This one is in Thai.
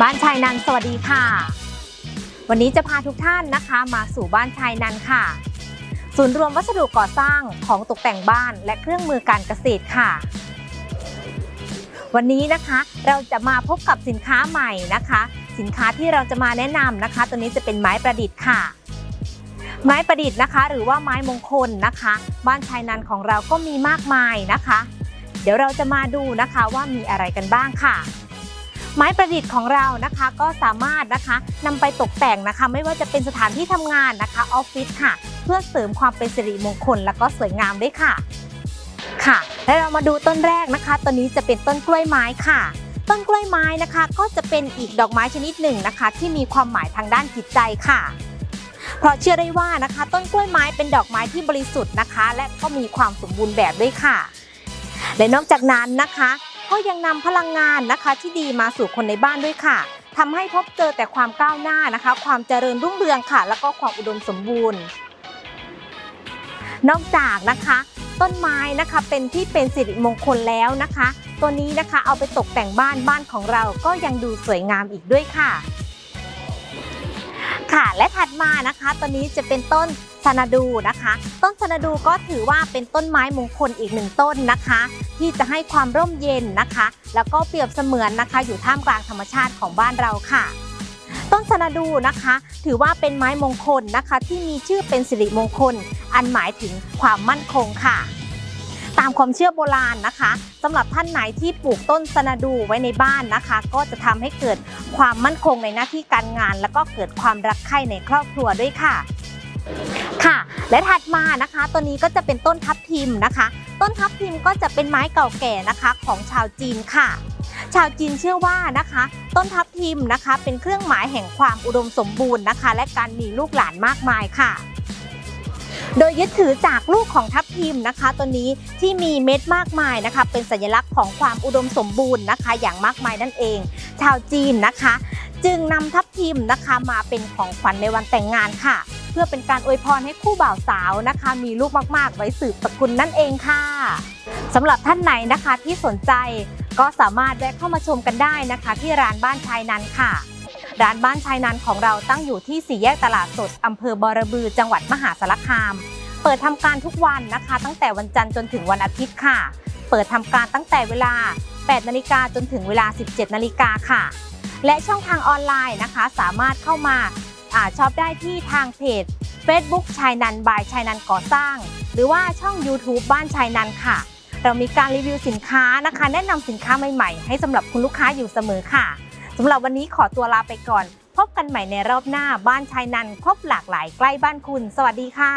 บ้านชายนันสวัสดีค่ะ วันนี้จะพาทุกท่านนะคะมาสู่บ้านชายนันค่ะ ศูนย์รวมวัสดุก่อสร้างของตกแต่งบ้านและเครื่องมือการเกษตรค่ะ วันนี้นะคะเราจะมาพบกับสินค้าใหม่นะคะ สินค้าที่เราจะมาแนะนำนะคะ ตัวนี้จะเป็นไม้ประดิษฐ์ค่ะ ไม้ประดิษฐ์นะคะ หรือว่าไม้มงคลนะคะ บ้านชายนันของเราก็มีมากมายนะคะ เดี๋ยวเราจะมาดูนะคะว่ามีอะไรกันบ้างค่ะ ไม้ประดิษฐ์ของเรานะคะก็สามารถนะคะนำไปตกแต่งนะคะ ไม่ว่าจะเป็นสถานที่ทำงานนะคะออฟฟิศค่ะ เพื่อเสริมความเป็นสิริมงคล และก็สวยงามด้วยค่ะค่ะ และเรามาดูต้นแรกนะคะต้นนี้จะเป็นต้นกล้วยไม้ค่ะ ต้นกล้วยไม้นะคะ ก็จะเป็นอีกดอกไม้ชนิดหนึ่งนะคะ ที่มีความหมายทางด้านจิตใจค่ะเพราะเชื่อได้ว่านะคะ ต้นกล้วยไม้เป็นดอกไม้ที่บริสุทธิ์นะคะ และก็มีความสมบูรณ์แบบด้วยค่ะ และนอกจากนั้นนะคะ ก็ยังนำพลังงานนะคะที่ดีมาสู่คนในบ้านด้วยค่ะทำให้พบเจอแต่ความก้าวหน้านะคะ ความเจริญรุ่งเรืองค่ะ แล้วก็ความอุดมสมบูรณ์ นอกจากนะคะต้นไม้นะคะเป็นที่เป็นสิริมงคลแล้วนะคะ ตัวนี้นะคะเอาไปตกแต่งบ้านบ้านของเราก็ยังดูสวยงามอีกด้วยค่ะ ค่ะ และถัดมานะคะตัวนี้จะเป็นต้นสนาดูนะคะ ต้นสนาดูก็ถือว่าเป็นต้นไม้มงคลอีกหนึ่งต้นนะคะ ที่จะให้ความร่มเย็นนะคะ แล้วก็เปรียบเสมือนนะคะ อยู่ท่ามกลางธรรมชาติของบ้านเราค่ะต้นสนาดูนะคะ ถือว่าเป็นไม้มงคลนะคะ ที่มีชื่อเป็นสิริมงคล อันหมายถึงความมั่นคงค่ะามความเชื่อโบราณนะคะสำหรับท่านไหนที่ปลูกต้นสนาดูไว้ในบ้านนะคะ ก็จะทำให้เกิดความมั่นคงในหน้าที่การงาน แล้วก็เกิดความรักใคร่ในครอบครัวด้วยค่ะค่ะ และถัดมานะคะตัวนี้ก็จะเป็นต้นทับทิมนะคะ ต้นทับทิมก็จะเป็นไม้เก่าแก่นะคะของชาวจีนค่ะ ชาวจีนเชื่อว่านะคะ ต้นทับทิมนะคะ เป็นเครื่องหมายแห่งความอุดมสมบูรณ์นะคะ และการมีลูกหลานมากมายค่ะ โดยยึดถือจากลูกของทับทิมนะคะตัวนี้ที่มีเม็ดมากมายนะคะ เป็นสัญลักษณ์ของความอุดมสมบูรณ์นะคะ อย่างมากมายนั่นเอง ชาวจีนนะคะ จึงนำทับทิมนะคะมาเป็นของขวัญในวันแต่งงานค่ะ เพื่อเป็นการอวยพรให้คู่บ่าวสาวนะคะ มีลูกมากๆ ไว้สืบสกุลนั่นเองค่ะสำหรับท่านไหนนะคะที่สนใจก็สามารถแวะเข้ามาชมกันได้นะคะ ที่ร้านบ้านชายนันค่ะ ร้านบ้านชายนันของเราตั้งอยู่ที่สี่แยกตลาดสดอำเภอบอระบือ จังหวัดมหาสารคาม เปิดทำการทุกวันนะคะ ตั้งแต่วันจันทร์จนถึงวันอาทิตย์ค่ะ เปิดทำการตั้งแต่เวลา 8 นาฬิกาจนถึงเวลา 17 นาฬิกาค่ะ และช่องทางออนไลน์นะคะ สามารถเข้ามาอ่าช็อปได้ที่ทางเพจ Facebook ชายนันบายชายนันก่อสร้าง หรือว่าช่อง YouTube บ้านชายนันค่ะ เรามีการรีวิวสินค้านะคะ แนะนำสินค้าใหม่ๆ ให้สำหรับคุณลูกค้าอยู่เสมอค่ะ สำหรับวันนี้ขอตัวลาไปก่อน พบกันใหม่ในรอบหน้าบ้านชายนันครบหลากหลายใกล้บ้านคุณ สวัสดีค่ะ